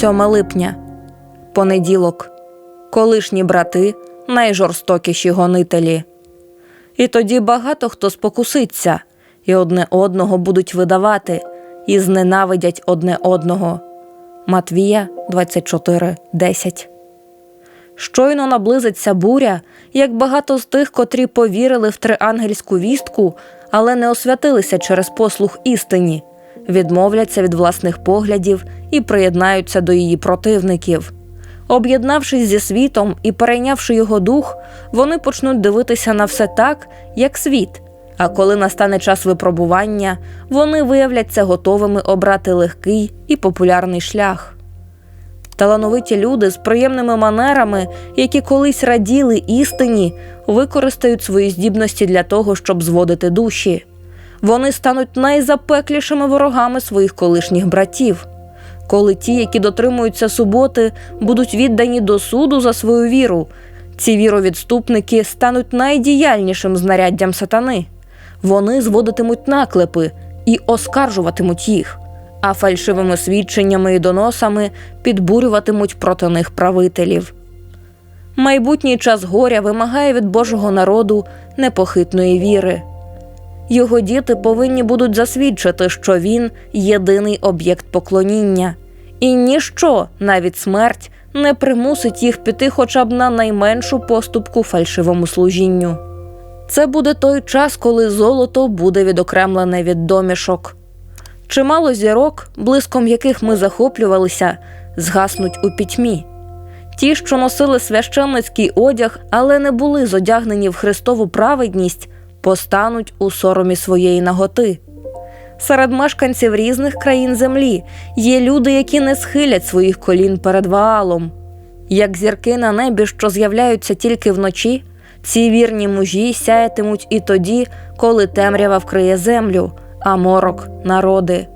7 липня, понеділок, колишні брати, найжорстокіші гонителі. І тоді багато хто спокуситься, і одне одного будуть видавати, і зненавидять одне одного. Матвія 24.10 Щойно наблизиться буря, як багато з тих, котрі повірили в триангельську вістку, але не освятилися через послух істині, відмовляться від власних поглядів і приєднаються до її противників. Об'єднавшись зі світом і перейнявши його дух, вони почнуть дивитися на все так, як світ. А коли настане час випробування, вони виявляться готовими обрати легкий і популярний шлях. Талановиті люди з приємними манерами, які колись раділи істині, використають свої здібності для того, щоб зводити душі. Вони стануть найзапеклішими ворогами своїх колишніх братів. Коли ті, які дотримуються суботи, будуть віддані до суду за свою віру, ці віровідступники стануть найдіяльнішим знаряддям сатани. Вони зводитимуть наклепи і оскаржуватимуть їх а фальшивими свідченнями і доносами підбурюватимуть проти них правителів. Майбутній час горя вимагає від Божого народу непохитної віри. Його діти повинні будуть засвідчити, що він єдиний об'єкт поклоніння, і ніщо, навіть смерть, не примусить їх піти хоча б на найменшу поступку фальшивому служінню. Це буде той час, коли золото буде відокремлене від домішок. Чимало зірок, блиском яких ми захоплювалися, згаснуть у пітьмі. Ті, що носили священницький одяг, але не були зодягнені в Христову праведність, постануть у соромі своєї наготи. Серед мешканців різних країн землі є люди, які не схилять своїх колін перед Ваалом. Як зірки на небі, що з'являються тільки вночі, ці вірні мужі сяятимуть і тоді, коли темрява вкриє землю а морок народи.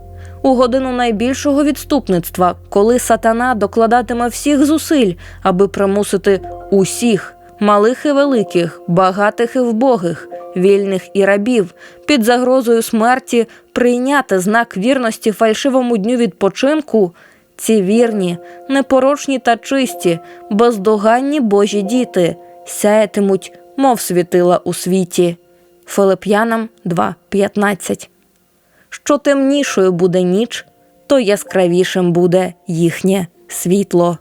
У годину найбільшого відступництва, коли сатана докладатиме всіх зусиль, аби примусити усіх, малих і великих, багатих і вбогих, вільних і рабів, під загрозою смерті прийняти знак вірності фальшивому дню відпочинку. Ці вірні, непорочні та чисті, бездоганні Божі діти сяятимуть, мов світила у світі. Филип'янам 2.15 що темнішою буде ніч, то яскравішим буде їхнє світло.